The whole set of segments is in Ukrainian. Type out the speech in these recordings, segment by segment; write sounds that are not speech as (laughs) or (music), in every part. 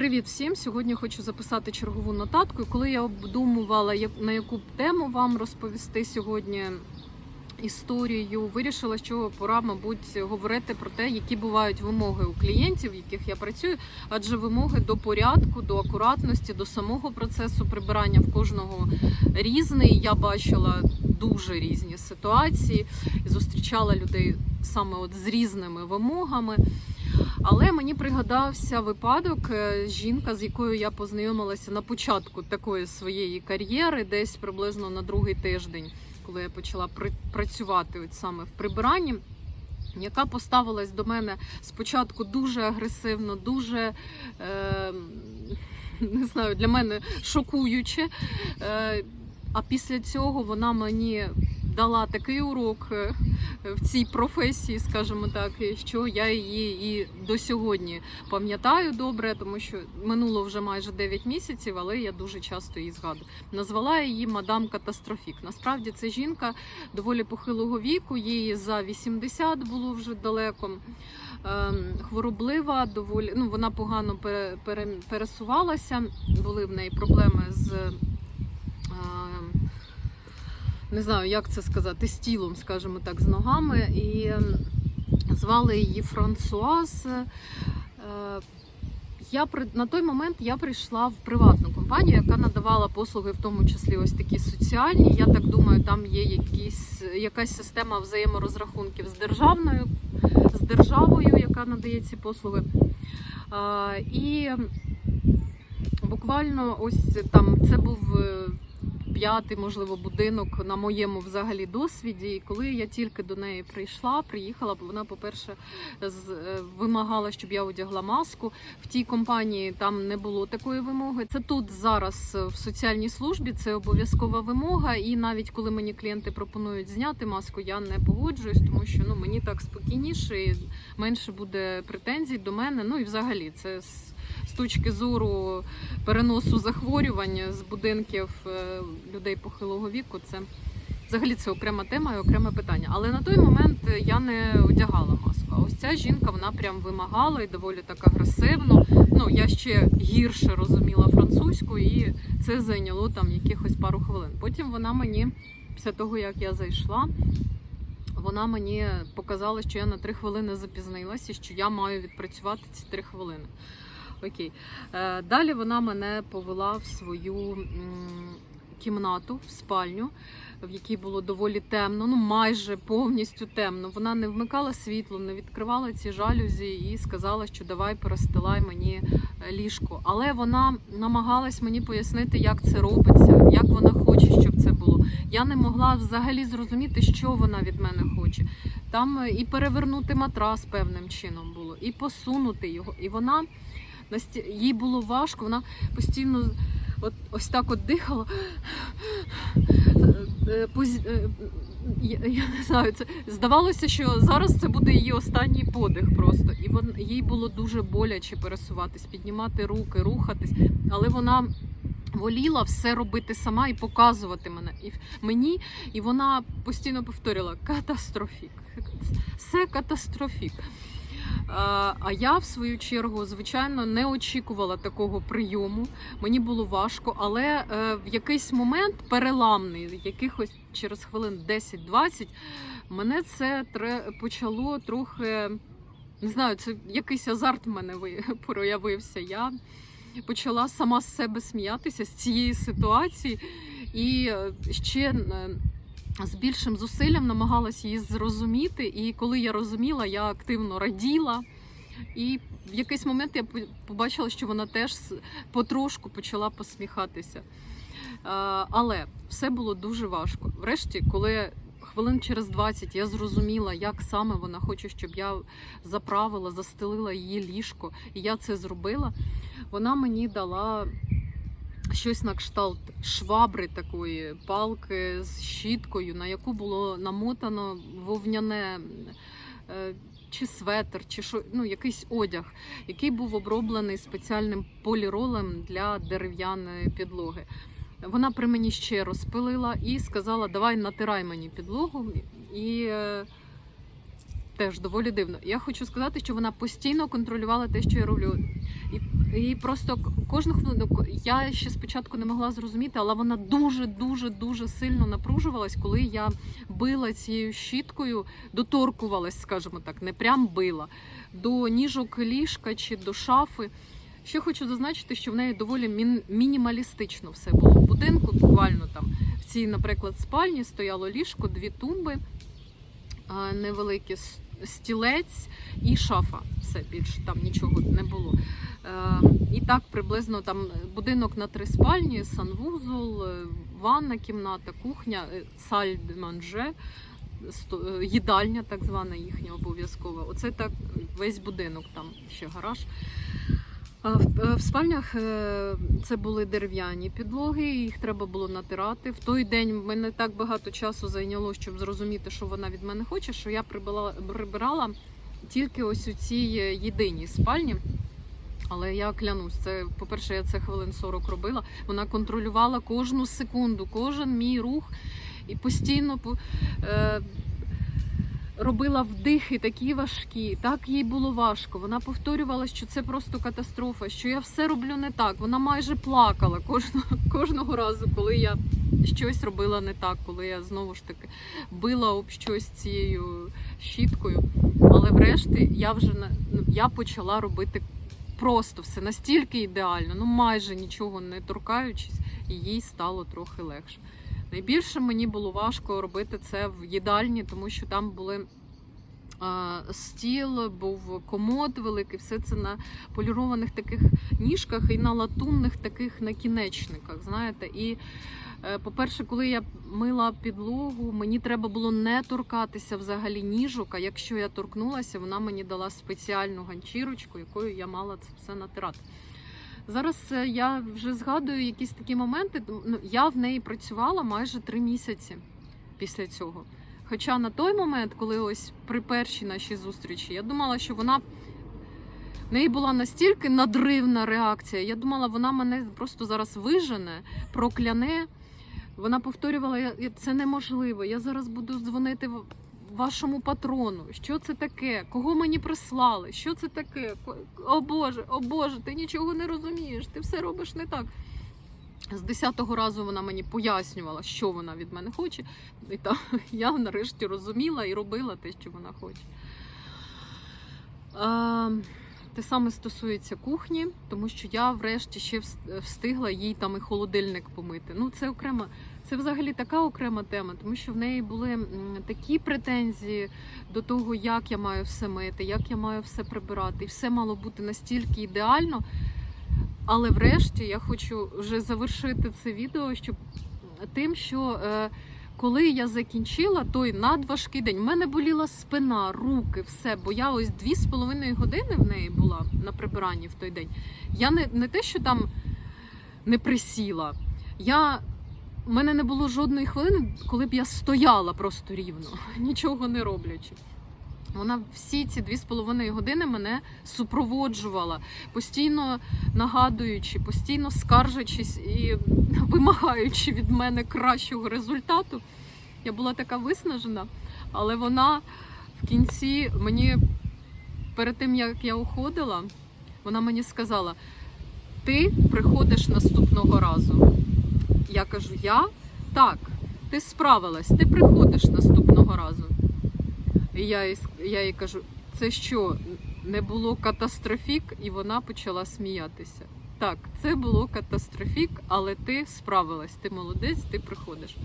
Привіт всім! Сьогодні хочу записати чергову нотатку. Коли я обдумувала, на яку тему вам розповісти сьогодні історію, вирішила, що пора, мабуть, говорити про те, які бувають вимоги у клієнтів, в яких я працюю, адже вимоги до порядку, до акуратності, до самого процесу прибирання в кожного різний. Я бачила дуже різні ситуації зустрічала людей саме от з різними вимогами. Але мені пригадався випадок е, жінка, з якою я познайомилася на початку такої своєї кар'єри, десь приблизно на другий тиждень, коли я почала працювати от саме в прибиранні. Яка поставилась до мене спочатку дуже агресивно, дуже е, не знаю, для мене шокуюче. Е, а після цього вона мені дала такий урок е, в цій професії, скажімо так, що я її і до сьогодні пам'ятаю добре, тому що минуло вже майже 9 місяців, але я дуже часто її згадую. Назвала її мадам Катастрофік. Насправді це жінка доволі похилого віку, їй за 80 було вже далеко. Ем, Хвороблива, доволі ну вона погано пере, пере, пересувалася. Були в неї проблеми з ем, не знаю, як це сказати, з тілом, скажімо так, з ногами. І ем, звали її Франсуаз. Е, Я на той момент я прийшла в приватну компанію, яка надавала послуги, в тому числі ось такі соціальні. Я так думаю, там є якісь якась система взаєморозрахунків з державною, з державою, яка надає ці послуги. А, і буквально ось там це був е, п'ятий, можливо, будинок на моєму взагалі досвіді. І коли я тільки до неї прийшла, приїхала, бо вона, по-перше, е, вимагала, щоб я одягла маску. В тій компанії там не було такої вимоги. Це тут зараз е, в соціальній службі це обов'язкова вимога. І навіть коли мені клієнти пропонують зняти маску, я не погоджуюсь, тому що ну мені так спокійніше і менше буде претензій до мене. Ну і взагалі це точки зору переносу захворювань з будинків е, людей похилого віку. Це взагалі це окрема тема і окреме питання. Але на той момент я не одягала маску. А ось ця жінка вона прям вимагала і доволі так агресивно. Ну я ще гірше розуміла французьку, і це зайняло там якихось пару хвилин. Потім вона мені, після того як я зайшла. Вона мені показала, що я на три хвилини запізнилася, що я маю відпрацювати ці три хвилини. Окей. Е, Далі вона мене повела в свою кімнату, в спальню, в якій було доволі темно, ну майже повністю темно. Вона не вмикала світло, не відкривала ці жалюзі і сказала, що давай перестилай мені е, ліжко. Але вона намагалась мені пояснити, як це робиться, як вона хоче, щоб це було. Я не могла взагалі зрозуміти, що вона від мене хоче. Там е, і перевернути матрас певним чином було, і посунути його. І вона. Їй було важко, вона постійно от, ось так от дихала. Е, е, Я, я не знаю, це здавалося, що зараз це буде її останній подих просто. І вон, їй було дуже боляче пересуватись, піднімати руки, рухатись. Але вона воліла все робити сама і показувати мене і мені. І вона постійно повторювала катастрофік. Все катастрофік. А я, в свою чергу, звичайно, не очікувала такого прийому. Мені було важко, але е, в якийсь момент переламний, якихось через хвилин 10-20, мене це почало трохи. Не знаю, це якийсь азарт в мене ви- (laughs) проявився. Я почала сама з себе сміятися з цієї ситуації і е, ще. З більшим зусиллям намагалась її зрозуміти, і коли я розуміла, я активно раділа. І в якийсь момент я побачила, що вона теж потрошку почала посміхатися. Е, Але все було дуже важко. Врешті, коли хвилин через 20 я зрозуміла, як саме вона хоче, щоб я заправила, застелила її ліжко, і я це зробила, вона мені дала щось на кшталт швабри такої, палки з щіткою, на яку було намотано вовняне. е, Чи светр, чи що, ну, якийсь одяг, який був оброблений спеціальним поліролем для дерев'яної підлоги. Вона при мені ще розпилила і сказала: Давай натирай мені підлогу. І е, теж доволі дивно. Я хочу сказати, що вона постійно контролювала те, що я роблю. І, і просто кожну хвилину я ще спочатку не могла зрозуміти, але вона дуже, дуже, дуже сильно напружувалась, коли я била цією щіткою, доторкувалась, скажімо так, не прям била до ніжок ліжка чи до шафи. Ще хочу зазначити, що в неї доволі мін- мінімалістично все було в будинку. Буквально там в цій, наприклад, спальні стояло ліжко, дві тумби, с- стілець і шафа. Все більше там нічого не було. Е, І так приблизно там будинок на три спальні, санвузол, е, ванна кімната, кухня, е, саль де манже, е, їдальня, так звана їхня обов'язкова. Оце так весь будинок, там ще гараж. Е, в спальнях е, це були дерев'яні підлоги, їх треба було натирати. В той день мене так багато часу зайняло, щоб зрозуміти, що вона від мене хоче, що я прибирала, прибирала тільки ось у цій е, єдиній спальні. Але я клянусь, це, по-перше, я це хвилин 40 робила. Вона контролювала кожну секунду, кожен мій рух і постійно по- е, робила вдихи такі важкі. Так їй було важко. Вона повторювала, що це просто катастрофа, що я все роблю не так. Вона майже плакала кожного, кожного разу, коли я щось робила не так, коли я знову ж таки била об щось цією щіткою. Але врешті я вже ну, я почала робити просто все настільки ідеально, ну майже нічого не торкаючись, і їй стало трохи легше. Найбільше мені було важко робити це в їдальні, тому що там були стіл, був комод великий, все це на полірованих таких ніжках і на латунних таких накінечниках. Знаєте, і е, по-перше, коли я мила підлогу, мені треба було не торкатися взагалі ніжок. А якщо я торкнулася, вона мені дала спеціальну ганчірочку, якою я мала це все натирати. Зараз е, я вже згадую якісь такі моменти. Ну, Я в неї працювала майже три місяці після цього. Хоча на той момент, коли ось при першій нашій зустрічі, я думала, що вона в неї була настільки надривна реакція. Я думала, вона мене просто зараз вижене, прокляне. Вона повторювала, «Я- я- це неможливо. Я зараз буду дзвонити вашому патрону. Що це таке? Кого мені прислали? Що це таке? О Боже, о Боже, ти нічого не розумієш, ти все робиш не так. З десятого разу вона мені пояснювала, що вона від мене хоче. І та, я нарешті розуміла і робила те, що вона хоче. А, те саме стосується кухні, тому що я врешті ще встигла їй там і холодильник помити. Ну, це окрема, це взагалі така окрема тема, тому що в неї були такі претензії до того, як я маю все мити, як я маю все прибирати, і все мало бути настільки ідеально. Але врешті я хочу вже завершити це відео, щоб тим, що е, коли я закінчила той надважкий день, в мене боліла спина, руки, все. Бо я ось дві з половиною години в неї була на прибиранні в той день. Я не, не те, що там не присіла. Я в мене не було жодної хвилини, коли б я стояла просто рівно, (laughs) нічого не роблячи. Вона всі ці дві з половиною години мене супроводжувала, постійно нагадуючи, постійно скаржачись і (laughs) вимагаючи від мене кращого результату. Я була така виснажена, але вона в кінці мені перед тим як я уходила, вона мені сказала: ти приходиш наступного разу. Я кажу, я так, ти справилась, ти приходиш наступного разу. І я їй, я їй кажу, це що, не було катастрофік? І вона почала сміятися. Так, це було катастрофік, але ти справилась, ти молодець, ти приходиш.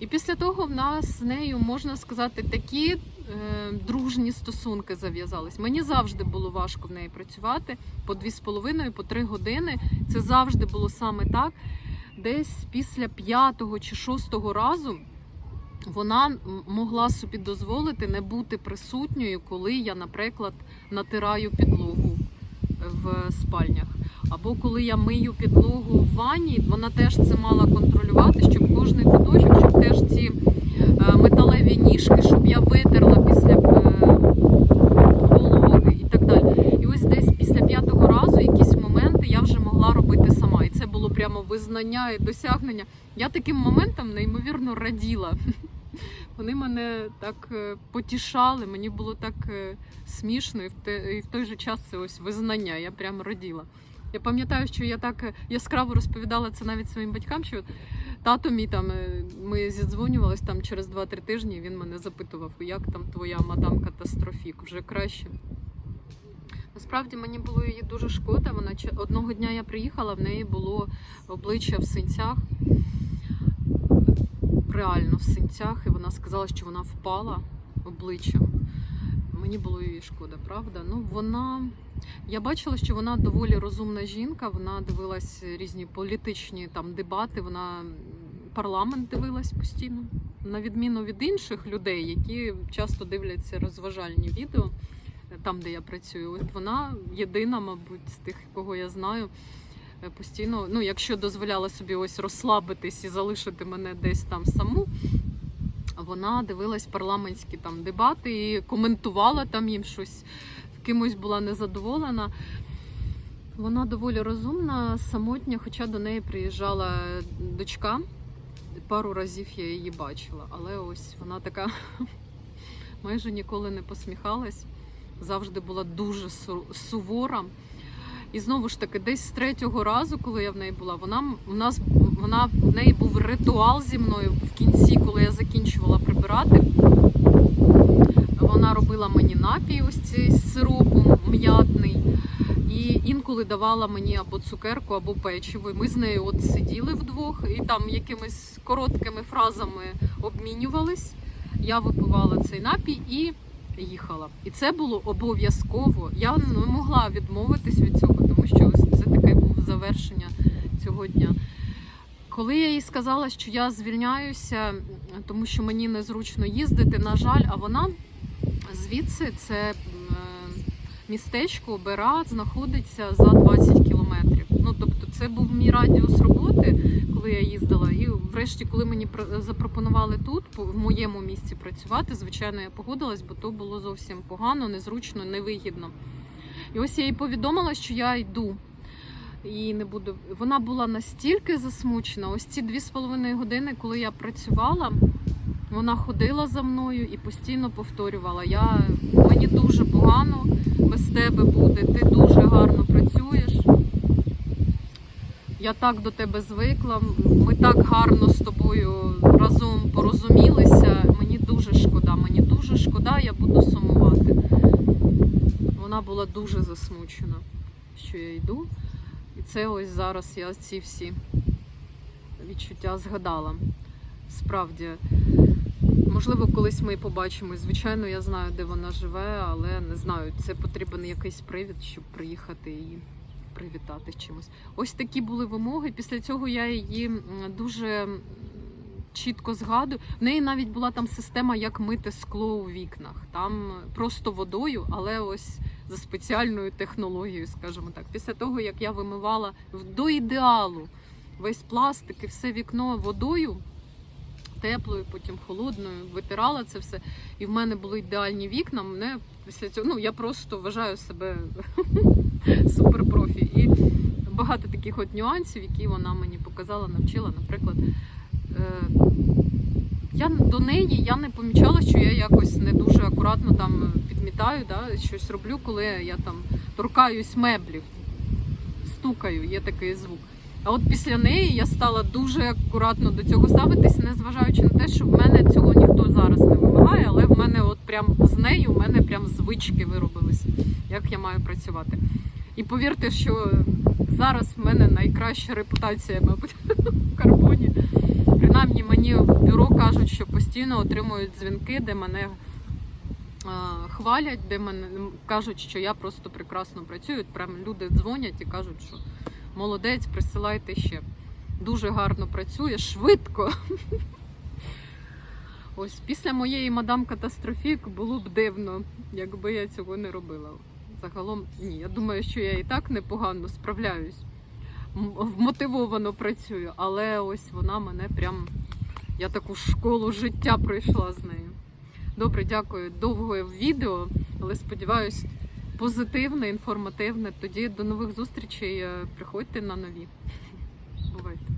І після того в нас з нею, можна сказати, такі е, дружні стосунки зав'язались. Мені завжди було важко в неї працювати по дві з половиною, по три години. Це завжди було саме так. Десь після п'ятого чи шостого разу вона могла собі дозволити не бути присутньою, коли я, наприклад, натираю підлогу в спальнях. Або коли я мию підлогу в ванні, вона теж це мала контролювати, щоб кожний куточок, щоб теж ці е, металеві ніжки, щоб я витерла після е, вологи і так далі. І ось десь після п'ятого разу якісь моменти я вже могла робити сама. І це було прямо визнання і досягнення. Я таким моментом неймовірно раділа. (laughs) Вони мене так е, потішали, мені було так е, смішно, і в, те, і в той же час це ось визнання. Я прям раділа. Я пам'ятаю, що я так е, яскраво розповідала це навіть своїм батькам, що тато мій там ми зідзвонювались там через 2-3 тижні. і Він мене запитував, як там твоя мадам катастрофік, вже краще. Насправді мені було її дуже шкода. Вона одного дня я приїхала, в неї було обличчя в синцях, реально в синцях, і вона сказала, що вона впала обличчям. Мені було її шкода, правда? Ну, вона. Я бачила, що вона доволі розумна жінка. Вона дивилась різні політичні там дебати. Вона парламент дивилась постійно, на відміну від інших людей, які часто дивляться розважальні відео там, де я працюю. От вона єдина, мабуть, з тих, кого я знаю. е, Постійно, ну якщо дозволяла собі ось розслабитись і залишити мене десь там саму, вона дивилась парламентські там дебати і коментувала там їм щось, кимось була незадоволена. Вона доволі розумна, самотня, хоча до неї приїжджала дочка. Пару разів я її бачила, але ось вона така (laughs) майже ніколи не посміхалась, завжди була дуже сувора. І знову ж таки, десь з третього разу, коли я в неї була, вона у нас вона в неї був ритуал зі мною в кінці, коли я закінчувала прибирати. Вона робила мені напій ось цей з сиропом м'ятний. І інколи давала мені або цукерку, або печиво. І Ми з нею от сиділи вдвох і там якимись короткими фразами обмінювались. Я випивала цей напій і їхала. І це було обов'язково. Я не могла відмовитись від цього, тому що це таке був завершення цього дня. Коли я їй сказала, що я звільняюся, тому що мені незручно їздити, на жаль, а вона звідси це е, містечко Бера знаходиться за 20 кілометрів. Ну тобто, це був мій радіус роботи, коли я їздила. І врешті, коли мені запропонували тут, в моєму місці працювати, звичайно, я погодилась, бо то було зовсім погано, незручно, невигідно. І ось я їй повідомила, що я йду. І не буду. Вона була настільки засмучена. Ось ці дві з половиною години, коли я працювала, вона ходила за мною і постійно повторювала: я мені дуже погано без тебе буде, ти дуже гарно працюєш. Я так до тебе звикла. Ми так гарно з тобою разом порозумілися. Мені дуже шкода, мені дуже шкода, я буду сумувати. Вона була дуже засмучена, що я йду. І це ось зараз я ці всі відчуття згадала. Справді, можливо, колись ми побачимось. Звичайно, я знаю, де вона живе, але не знаю, це потрібен якийсь привід, щоб приїхати і привітати чимось. Ось такі були вимоги. Після цього я її дуже чітко згадую. В неї навіть була там система, як мити скло у вікнах. Там просто водою, але ось за спеціальною технологією, скажімо так. Після того, як я вимивала до ідеалу весь пластик і все вікно водою. Теплою, потім холодною, витирала це все. І в мене були ідеальні вікна. Мене після цього ну я просто вважаю себе (laughs) (laughs) суперпрофі. І багато таких от нюансів, які вона мені показала, навчила. Наприклад, е, я до неї я не помічала, що я якось не дуже акуратно там підмітаю, да, щось роблю, коли я там торкаюсь меблів, стукаю, є такий звук. А от після неї я стала дуже акуратно до цього ставитись, незважаючи на те, що в мене цього ніхто зараз не вимагає, але в мене от прям з нею в мене прям звички виробились, як я маю працювати. І повірте, що зараз в мене найкраща репутація, мабуть, (laughs) в карбоні. Принаймні мені в бюро кажуть, що постійно отримують дзвінки, де мене хвалять, де мене кажуть, що я просто прекрасно працюю. Прям люди дзвонять і кажуть, що молодець, присилайте ще. Дуже гарно працює, швидко. (laughs) Ось після моєї мадам катастрофік було б дивно, якби я цього не робила. Загалом ні. Я думаю, що я і так непогано справляюсь, вмотивовано працюю, але ось вона мене прям. Я таку школу життя пройшла з нею. Добре, дякую. Довге відео, але сподіваюсь, позитивне, інформативне. Тоді до нових зустрічей. Е, Приходьте на нові. (laughs) Бувайте.